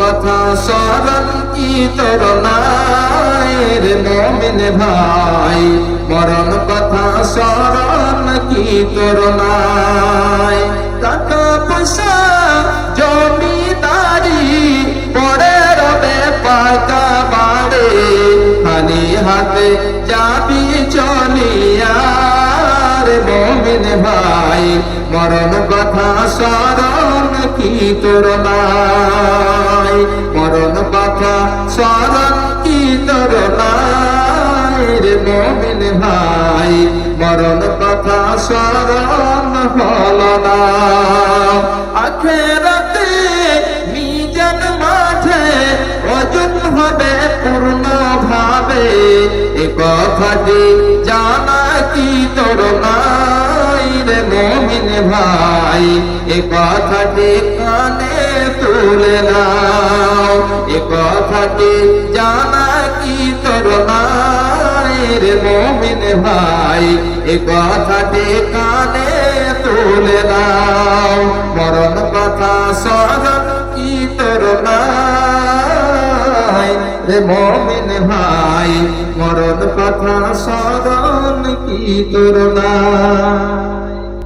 কথা স্মরণ কি তোর নাই রে মমিন ভাই? মরণ কথা স্মরণ কি তোর নাই টাকা পয়সা, জমিদারি পড়ে রবে পাকা বাড়ে খালি হাতে যাবি চলিয়া রে মমিন ভাই। মরণ কথা স্মরণ কি তোর নাই, মরণ কথা স্মরণ কি তোর রে মমিন ভাই? মরণ কথা স্মরণ হল না। আখেরাতে নিজন মাঠে অজন হবে পূর্ণ ভাবে এ কথাটি জানা কি তোর রে মমিন ভাই? এ কথাটি কানে কথাটি জানা কি তোর নাই রে মমিন ভাই? এ কথাটি কানে তুলে নাও মরণ কথা স্মরণ কি তোর রে মমিন ভাই? মরণ কথা স্মরণ কি তোর নাই?